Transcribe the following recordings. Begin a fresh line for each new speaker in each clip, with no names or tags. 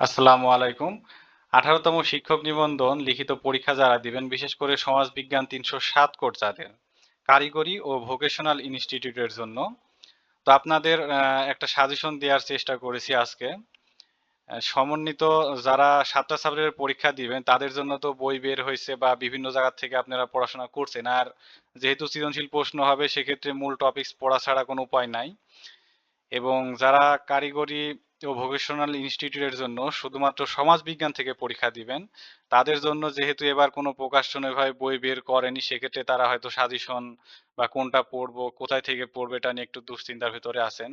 আসসালামু আলাইকুম। আঠারোতম শিক্ষক নিবন্ধন লিখিত পরীক্ষা যারা দিবেন, বিশেষ করে সমাজ বিজ্ঞান তিনশো সাত কোড যাদের, কারিগরি ও ভোকেশনাল ইনস্টিটিউটের জন্য। তো আপনাদের একটা সাজেশন দেওয়ার চেষ্টা করেছি আজকে। সমন্বিত যারা সাতটা সাবজেক্টের পরীক্ষা দিবেন, তাদের জন্য তো বই বের হয়েছে বা বিভিন্ন জায়গা থেকে আপনারা পড়াশোনা করছেন। আর যেহেতু সৃজনশীল প্রশ্ন হবে, সেক্ষেত্রে মূল টপিকস পড়া ছাড়া কোনো উপায় নাই। এবং যারা কারিগরি ও ভোকেশনাল ইনস্টিটিউটের জন্য শুধুমাত্র সমাজ বিজ্ঞান থেকে পরীক্ষা দিবেন। তাদের জন্য যেহেতু এবার কোনো প্রকাশনীয়ভাবে বই বের করেনি, সেক্ষেত্রে তারা হয়তো সাজেশন বা কোনটা পড়ব, কোথায় থেকে পড়বে এটা নিয়ে একটু দুশ্চিন্তার ভিতরে আছেন।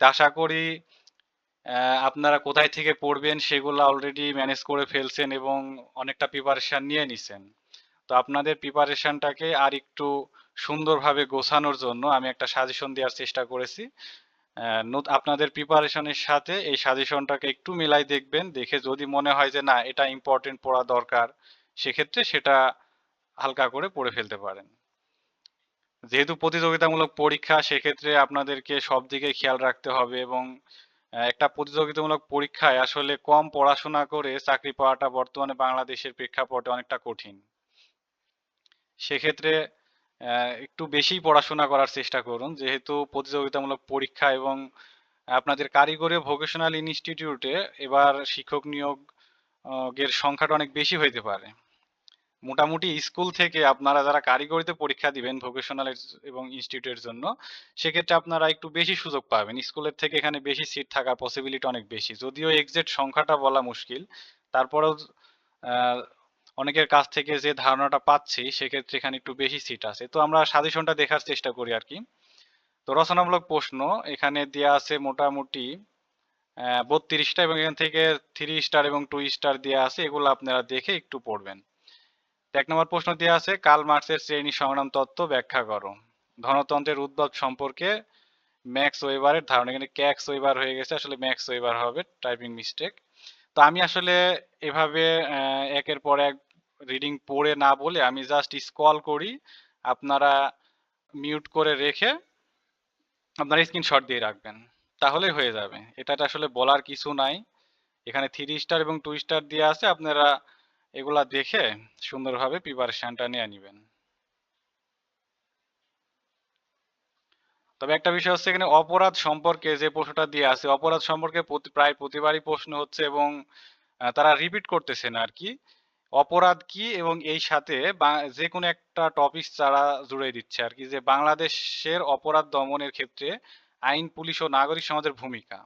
তা আশা করি আপনারা কোথায় থেকে পড়বেন সেগুলো অলরেডি ম্যানেজ করে ফেলছেন এবং অনেকটা প্রিপারেশন নিয়ে নিছেন। তো আপনাদের প্রিপারেশনটাকে আর একটু সুন্দরভাবে গোছানোর জন্য আমি একটা সাজেশন দেওয়ার চেষ্টা করেছি। আপনাদের প্রিপারেশনের সাথে এই সাজেশনটাকে একটু মিলাই দেখবেন, দেখে যদি মনে হয় যে না, এটা ইম্পর্টেন্ট পড়া দরকার, সেক্ষেত্রে সেটা হালকা করে পড়ে ফেলতে পারেন। যেহেতু প্রতিযোগিতামূলক পরীক্ষা, সেক্ষেত্রে আপনাদেরকে সব দিকে খেয়াল রাখতে হবে এবং একটা প্রতিযোগিতামূলক পরীক্ষায় আসলে কম পড়াশোনা করে চাকরি পাওয়াটা বর্তমানে বাংলাদেশের প্রেক্ষাপটে অনেকটা কঠিন। সেক্ষেত্রে একটু বেশি পড়াশোনা করার চেষ্টা করুন। যেহেতু প্রতিযোগিতামূলক পরীক্ষা এবং আপনাদের কারিগরি ভোকেশনাল ইনস্টিটিউটে এবার শিক্ষক নিয়োগ এর সংখ্যাটা অনেক বেশি হইতে পারে। মোটামুটি স্কুল থেকে আপনারা যারা কারিগরিতে পরীক্ষা দিবেন ভোকেশনাল এবং ইনস্টিটিউটের জন্য, সেক্ষেত্রে আপনারা একটু বেশি সুযোগ পাবেন। স্কুলের থেকে এখানে বেশি সিট থাকার পসিবিলিটি অনেক বেশি। যদিও এক্সাক্ট সংখ্যাটা বলা মুশকিল, তারপরেও অনেকের কাছ থেকে যে ধারণাটা পাচ্ছি, সেক্ষেত্রে এখানে একটু বেশি সিট আছে। তো আমরা সাজেশনটা দেখার চেষ্টা করি আর কি। তো রচনামূলক প্রশ্ন, এখানে দেয়া আছে মোটামুটি বত্রিশটা এবং এখান থেকে থ্রি স্টার এবং টু স্টার দেওয়া আছে, এগুলো আপনারা দেখে একটু পড়বেন। এক নম্বর প্রশ্ন দেওয়া আছে কাল মার্কসের শ্রেণি সংগ্রাম তত্ত্ব ব্যাখ্যা করো। ধনতন্ত্রের উদ্ভব সম্পর্কে ম্যাক্স ওয়েবারের ধারণা, এখানে ক্যাক্স ওয়েবার হয়ে গেছে, আসলে ম্যাক্স ওয়েবার হবে, টাইপিং মিস্টেক তো আমি আসলে এভাবে একের পর এক রিডিং পড়ে না বলে আমি জাস্ট স্ক্রল করি, আপনারা মিউট করে রেখে আপনারা স্ক্রিনশট দিয়ে রাখবেন। তাহলেই হয়ে যাবে। এটাতে আসলে বলার কিছু নাই। এখানে থ্রি স্টার এবং টু স্টার দিয়ে আছে, আপনারা এগুলা দেখে সুন্দরভাবে প্রিপারেশনটা নিয়ে নেবেন। তবে একটা বিষয় হচ্ছে এখানে অপরাধ সম্পর্কে যে প্রশ্নটা দিয়ে আছে, অপরাধ সম্পর্কে প্রায় প্রতিবারই প্রশ্ন হচ্ছে এবং তারা রিপিট করতেছেন আর কি। অপরাধ কি এবং এই সাথে যে কোনো একটা টপিক তারা জুড়ে দিচ্ছে আর কি, যে বাংলাদেশের অপরাধ দমনের ক্ষেত্রে আইন, পুলিশ ও নাগরিক সমাজের ভূমিকা।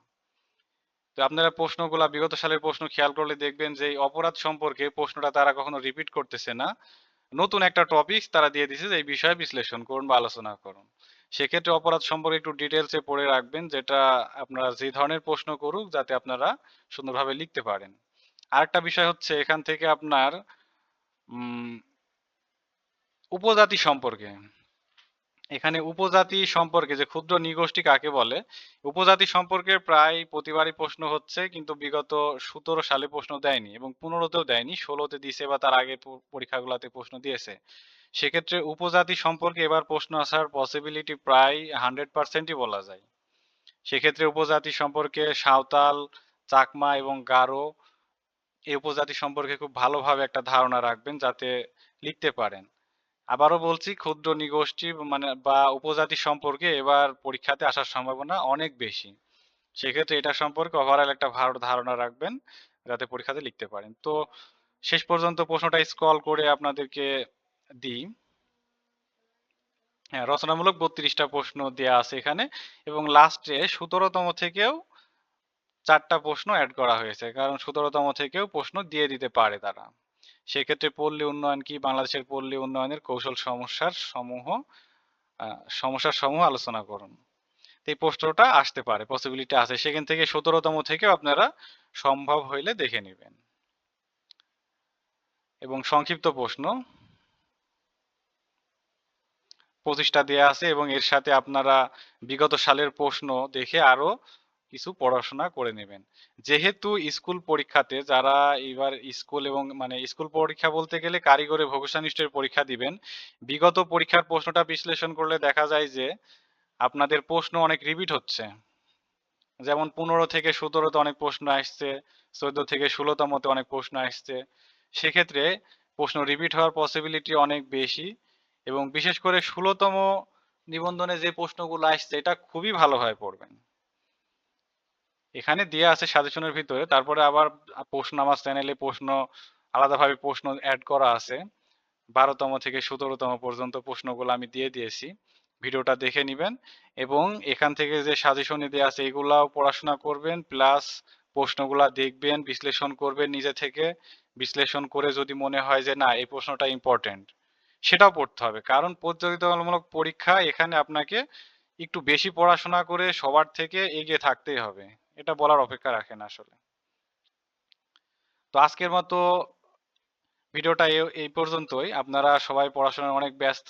তো আপনারা প্রশ্নগুলা, বিগত সালের প্রশ্ন খেয়াল করলে দেখবেন যে অপরাধ সম্পর্কে প্রশ্নটা তারা কখনো রিপিট করতেছে না। নতুন একটা টপিক তারা দিয়ে দিছে যে এই বিষয়ে বিশ্লেষণ করুন বা আলোচনা করুন। সেক্ষেত্রে অপরাধ সম্পর্কে একটু ডিটেলসে পড়ে রাখবেন, যেটা আপনারা যে ধরনের প্রশ্ন করুক, যাতে আপনারা সুন্দরভাবে লিখতে পারেন। আরেকটা বিষয় হচ্ছে এখান থেকে আপনার উপজাতি সম্পর্কে। এখানে উপজাতি সম্পর্কে যে ক্ষুদ্র নিগোষ্ঠী কাকে বলে, উপজাতি সম্পর্কে প্রায় প্রতিবারই প্রশ্ন হচ্ছে, কিন্তু বিগত সতেরো সালে প্রশ্ন দেয়নি এবং পনেরোতেও দেয়নি, ষোলোতে দিছে বা তার আগে পরীক্ষাগুলোতে প্রশ্ন দিয়েছে। সেক্ষেত্রে উপজাতি সম্পর্কে এবার প্রশ্ন আসার পসিবিলিটি প্রায় হান্ড্রেড পার্সেন্টই বলা যায়। সেক্ষেত্রে উপজাতি সম্পর্কে সাঁওতাল, চাকমা এবং গারো এই উপজাতি সম্পর্কে খুব ভালোভাবে একটা ধারণা রাখবেন যাতে লিখতে পারেন। আবারও বলছি, ক্ষুদ্র নিগোষ্ঠী মানে বা উপজাতি সম্পর্কে এবার পরীক্ষাতে আসার সম্ভাবনা অনেক বেশি। সেক্ষেত্রে এটা সম্পর্কে ওভারঅল একটা ভালো ধারণা রাখবেন যাতে পরীক্ষাতে লিখতে পারেন। তো শেষ পর্যন্ত প্রশ্নটা স্ক্রল করে আপনাদেরকে দিই। হ্যাঁ রচনামূলক বত্রিশটা প্রশ্ন দেয়া আছে এখানে এবং লাস্টে সতেরোতম থেকেও চারটা প্রশ্ন অ্যাড করা হয়েছে। কারণ সতেরোতম থেকেও প্রশ্ন দিয়ে দিতে পারে তারা। সেক্ষেত্রে পল্লী উন্নয়ন কি? বাংলাদেশের পল্লী উন্নয়নের কৌশল সমস্যার সমূহ সমস্যার সমূহ আলোচনা করুন। এই প্রশ্নটা আসতে পারে পসিবিলিটি আছে। সেখান থেকে সতেরোতম থেকেও আপনারা সম্ভব হইলে দেখে নেবেন। এবং সংক্ষিপ্ত প্রশ্ন। পঁচিশটা দেয়া আছে এবং এর সাথে আপনারা বিগত সালের প্রশ্ন দেখে আরও কিছু পড়াশোনা করে নেবেন। যেহেতু স্কুল পরীক্ষাতে যারা এবার স্কুল এবং মানে স্কুল পরীক্ষা বলতে গেলে কারিগরি ভোকেশনিস্টের পরীক্ষা দিবেন, বিগত পরীক্ষার প্রশ্নটা বিশ্লেষণ করলে দেখা যায় যে আপনাদের প্রশ্ন অনেক রিপিট হচ্ছে। যেমন পনেরো থেকে সতেরোতে অনেক প্রশ্ন আসছে, চোদ্দ থেকে ষোলোতমতে অনেক প্রশ্ন আসছে। সেক্ষেত্রে প্রশ্ন রিপিট হওয়ার পসিবিলিটি অনেক বেশি এবং বিশেষ করে ষোলোতম নিবন্ধনে যে প্রশ্নগুলো আসছে, এটা খুবই ভালোভাবে পড়বেন। এখানে দেয়া আছে সাজেশনের ভিতরে, তারপরে আবার প্রশ্ন, আমার চ্যানেলে প্রশ্ন, আলাদাভাবে প্রশ্ন অ্যাড করা আছে। বারোতম থেকে সতেরোতম পর্যন্ত প্রশ্নগুলো আমি দিয়ে দিয়েছি। ভিডিওটা দেখে নেবেন এবং এখান থেকে যে সাজেশনে দেওয়া আছে, এগুলাও পড়াশোনা করবেন প্লাস প্রশ্নগুলা দেখবেন, বিশ্লেষণ করবেন নিজে থেকে। বিশ্লেষণ করে যদি মনে হয় যে না, এই প্রশ্নটা ইম্পর্টেন্ট সেটাও পড়তে হবে। কারণ প্রতিযোগিতামূলক পরীক্ষা এখানে আপনাকে একটু বেশি পড়াশোনা করে সবার থেকে এগিয়ে থাকতেই হবে। এটা বলার অপেক্ষা রাখেন আসলে। তো আজকের মতো ভিডিওটা এই পর্যন্তই। আপনারা সবাই পড়াশোনায় অনেক ব্যস্ত।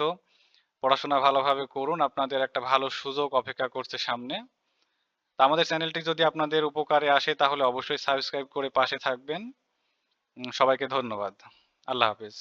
পড়াশোনা ভালোভাবে করুন। আপনাদের একটা ভালো সুযোগ অপেক্ষা করছে সামনে। তো আমাদের চ্যানেলটি যদি আপনাদের উপকারে আসে, তাহলে অবশ্যই সাবস্ক্রাইব করে পাশে থাকবেন। সবাইকে ধন্যবাদ। আল্লাহ হাফেজ।